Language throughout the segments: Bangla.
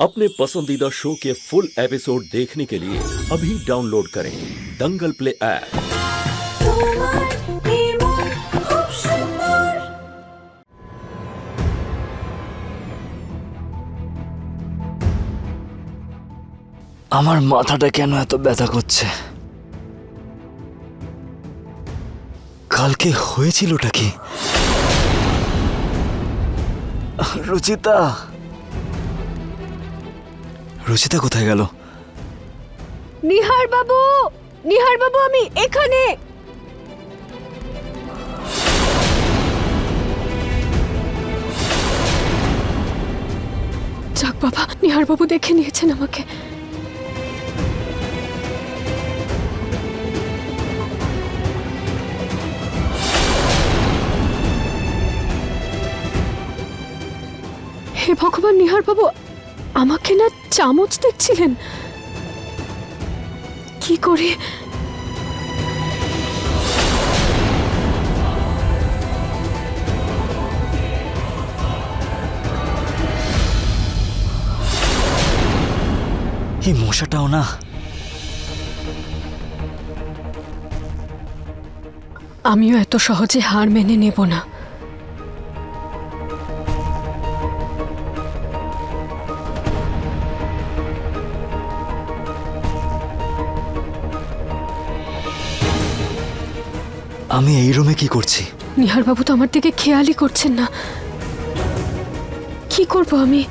अपने पसंदीदा शो के फुल एपिसोड देखने के लिए अभी डाउनलोड करें दंगल प्ले ऐप তোমার নির্মল খুব সুন্দর আমার মাথাটা কেন এত ব্যথা করছে কালকে হয়েছিলটা কি রুচিতা রুচিতা কোথায় গেল? নিহার বাবু! নিহার বাবু, আমি এখানে! যাক বাবা, নিহার বাবু দেখে নিয়েছেন আমাকে। হে ভগবান, নিহার বাবু আমাকে না চামচ দেখছিলেন? কি করে? এই মশাটাও না। আমিও এত সহজে হার মেনে নেব না। আমি এই রুমে কি করছি? নিহার বাবু তো আমার দিকে খেয়ালই করছেন না। কি করব আমি?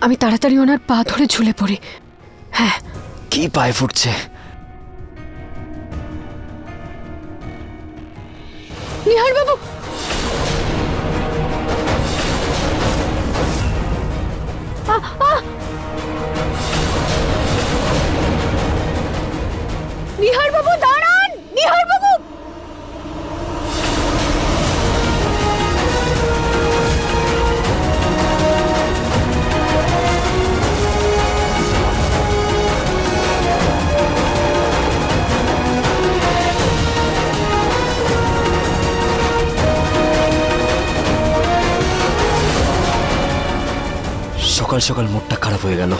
আমি তাড়াতাড়ি ওনার পা ধরে ঝুলে পড়ি। হ্যাঁ। কি পায়ে ফুটছে? নিহার বাবু! নিহার বাবু দাঁড়ান! সকাল সকাল মুডটা খারাপ হয়ে গেল।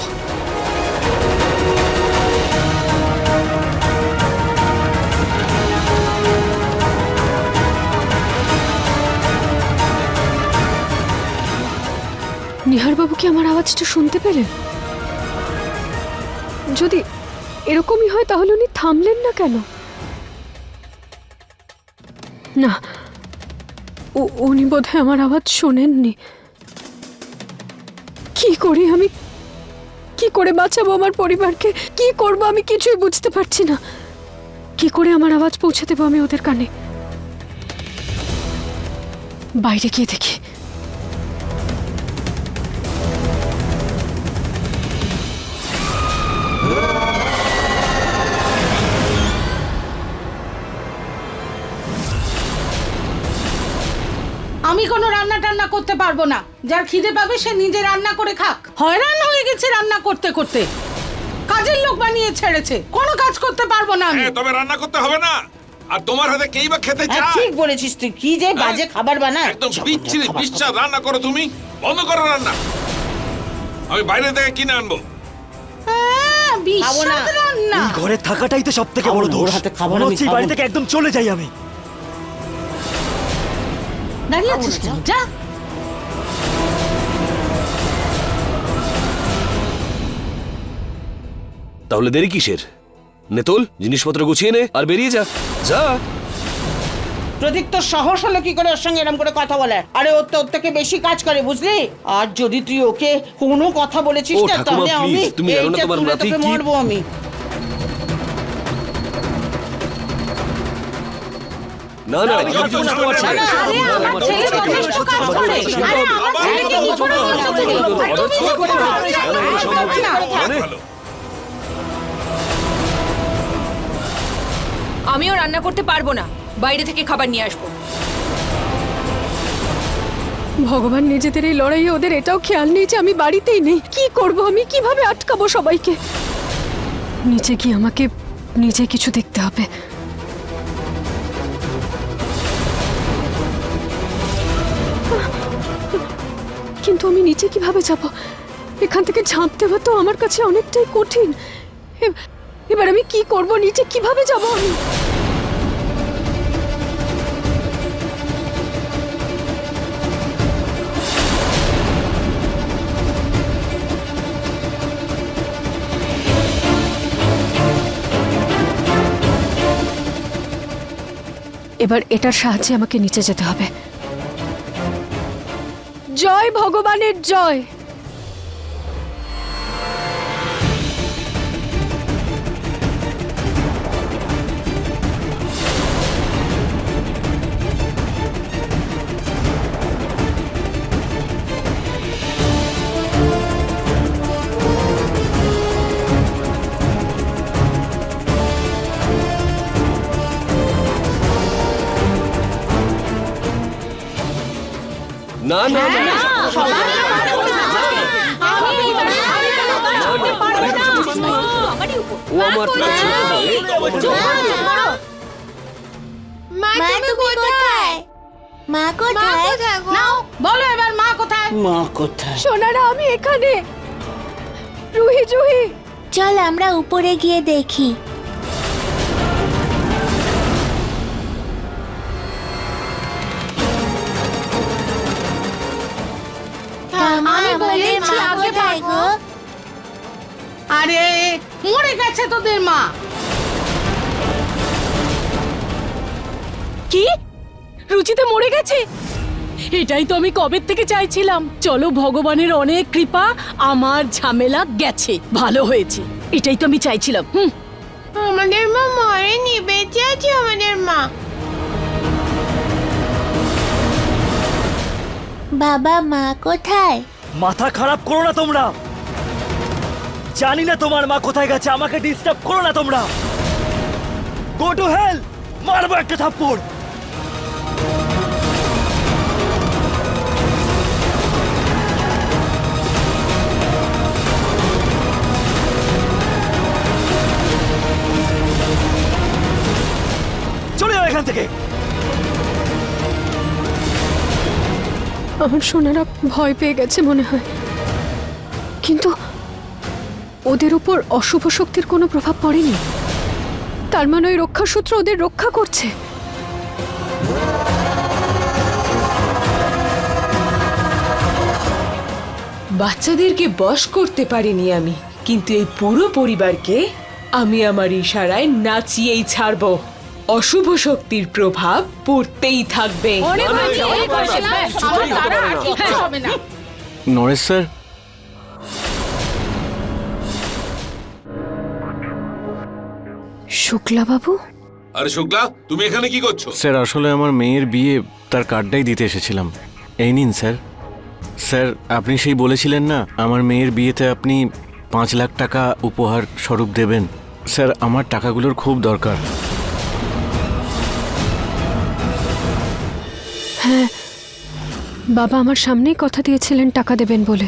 নিহার বাবু কি আমার আওয়াজটা শুনতে পেলেন? যদি এরকমই হয় তাহলে উনি থামলেন না কেন? না উনি বোধহয় আমার আওয়াজ শোনেননি। কি করি আমি? কি করে বাঁচাবো আমার পরিবারকে? কি করব আমি কিছুই বুঝতে পারছি না। কি করে আমার আওয়াজ পৌঁছে দেবো আমি ওদের কানে? বাইরে গিয়ে দেখি। আমি কোনো করতে পারব না। যার খিদে পাবে সে নিজে রান্না করে খাক। হয়রান হয়ে গেছে রান্না করতে করতে। কাজের লোক বানিয়ে ছেড়েছে। কোনো কাজ করতে পারব না আমি। হ্যাঁ তবে রান্না করতে হবে না। আর তোমার হাতে কেই বা খেতে হ্যাঁ, চায়? ঠিক বলেছিস তুই। কি যে বাজে খাবার বানায় একদম বিচ্ছিরি বিশ্বাস রান্না করো তুমি। বন্ধ করো রান্না। আমি বাইরে থেকে কিনে আনব। হ্যাঁ, খাব না। বিস্বাদ রান্না। এই ঘরে থাকাটাই তো সব থেকে খাব বড় না, দোষ। হাতে খাবার মনে আমি হচ্ছে এই বাড়ি। থেকে একদম চলে যাই আমি। দাঁড়িয়ে আছিস কেন? যা। তাহলে দেরি কিসের নেতল জিনিসপত্র গুছিয়ে নে আর বেরিয়ে যা যা প্রদীপ তোর সাহস হলো কি করে ওর সঙ্গে এরকম করে কথা বলার আরে ওর তো ওর থেকে বেশি কাজ করে বুঝলি আর যদি তুই ওকে কোনো কথা বলেছিস ও, না ঠাকুমা, তাহলে আমি please, তুমি জানো না এইটা তোমার তুলে নাতি তোকে কি- মারবো আমি না না আমি কিছু বুঝতে পারছি না। আরে আমার ছেলে যথেষ্ট কাজ করে আরে আমার ছেলেকে কি করে বলছো তুমি আর তুমি কি করে? না, না, না। মানে আমিও রান্না করতে পারব না। বাইরে থেকে খাবার নিয়ে আসব। ভগবান নিজেদের এই লড়াইয়ে ওদের এটাও খেয়াল নেই যে আমি বাড়িতেই নেই। কি করব আমি? কীভাবে আটকাবো সবাইকে? নিচে গিয়ে আমাকে নিজে কিছু দেখতে হবে। কিন্তু আমি নিচে কীভাবে যাব? এখান থেকে ঝাঁপ দেওয়া তো আমার কাছে অনেকটাই কঠিন। এবার আমি কি করব? নিচে কীভাবে যাব আমি? এবার এটার সাহায্যে আমাকে নিচে যেতে হবে। জয় ভগবানের জয়! না না না ও আমার। মা তুমি কোথায়? মা কোথায়? নাও বলো এবার মা কোথায়? মা কোথায়? সোনারা আমি এখানে। রুহি জুহি। চল আমরা উপরে গিয়ে দেখি। আমি বলেছি আগে গো আরে মরে গেছে তোদের মা। কি? রুচিতে মরে গেছে? এটাই তো আমি কবে থেকে চাইছিলাম। চলো ভগবানের অনেক কৃপা আমার ঝামেলা গেছে। ভালো হয়েছে। এটাই তো আমি চাইছিলাম হুম। আমাদের মা মরেনি বেঁচে আছে আমাদের মা। বাবা, মা কোথায়? মাথা খারাপ করো না তোমরা। জানি না তোমার মা কোথায় গেছে, আমাকে ডিস্টার্ব করো না তোমরা। গো টু হেল মারবো একটা থাপ্পড়। চলে যাও এখান থেকে। আমার সোনারা ভয় পেয়ে গেছে মনে হয়। কিন্তু ওদের উপর অশুভ শক্তির কোনো প্রভাব পড়েনি। তার মানে ওই রক্ষাসূত্র ওদের রক্ষা করছে। বাচ্চাদেরকে বশ করতে পারিনি আমি, কিন্তু এই পুরো পরিবারকে আমি আমার ইশারায় নাচিয়েই ছাড়ব। অশুভ শক্তির প্রভাব পড়তেই থাকবে। নরেশ স্যার। শুক্লা বাবু আরে শুক্লা তুমি এখানে কি করছ? স্যার আসলে আমার মেয়ের বিয়ে তার কার্ডটাই দিতে এসেছিলাম। এই নিন স্যার। স্যার আপনি সেই বলেছিলেন না আমার মেয়ের বিয়েতে আপনি পাঁচ লাখ টাকা উপহার স্বরূপ দেবেন। স্যার আমার টাকাগুলোর খুব দরকার। বাবা আমার সামনেই কথা দিয়েছিলেন টাকা দেবেন বলে।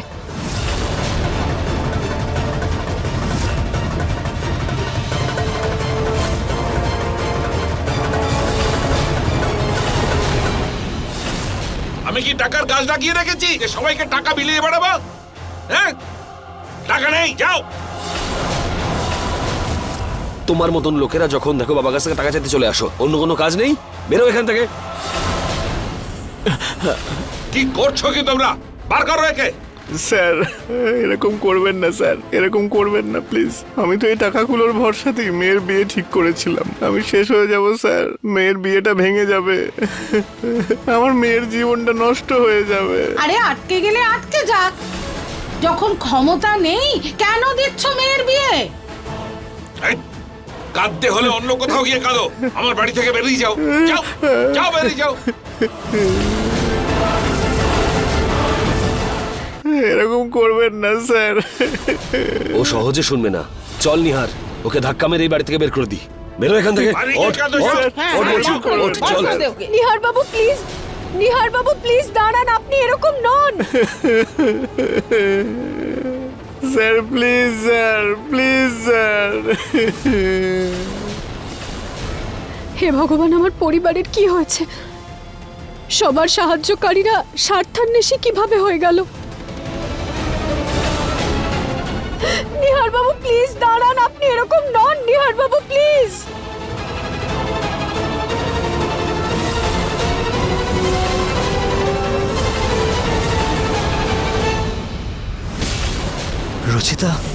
আমি কি টাকার গাছ লাগিয়ে রেখেছি? যে সবাইকে টাকা বিলিয়ে বেড়াবো? হ্যাঁ? টাকা নেই যাও! তোমার মতন লোকেরা যখন দেখো বাবার কাছ থেকে টাকা চাইতে চলে আসো অন্য কোনো কাজ নেই? বেরো এখান থেকে। কি করছ কি তোমরা? বার করো একে। স্যার এরকম করবেন না স্যার। এরকম করবেন না প্লিজ। আমি তো এই টাকাগুলোর ভরসাতেই মেয়ের বিয়ে ঠিক করেছিলাম। আমি শেষ হয়ে যাব স্যার। মেয়ের বিয়েটা ভেঙে যাবে। আমার মেয়ের জীবনটা নষ্ট হয়ে যাবে। আরে আটকে গেলে আটকে যাক। যখন ক্ষমতা নেই কেন দিচ্ছ মেয়ের বিয়ে? এই, কাঁদতে হলে অন্য কোথাও গিয়ে কাঁদো। আমার বাড়ি থেকে বেরিয়ে যাও। যাও যাও বেরিয়ে যাও। এরকম করবেন না স্যার। ও সহজে শুনবে না। চল নিহার ওকে ধাক্কা মেরে এই বাড়ি থেকে বের করে দি। বেরো এখান থেকে। চল। নিহার বাবু প্লিজ। নিহার বাবু প্লিজ দাঁড়ান আপনি এরকম নন। Sir please sir please sir হে ভগবান, আমার পরিবারের কি হয়েছে? সবার সাহায্যকারীরা স্বার্থান্বেষী কীভাবে হয়ে গেল? নিহার বাবু প্লিজ দাঁড়ান, আপনি এরকম নন নিহার বাবু প্লিজ রচিতা?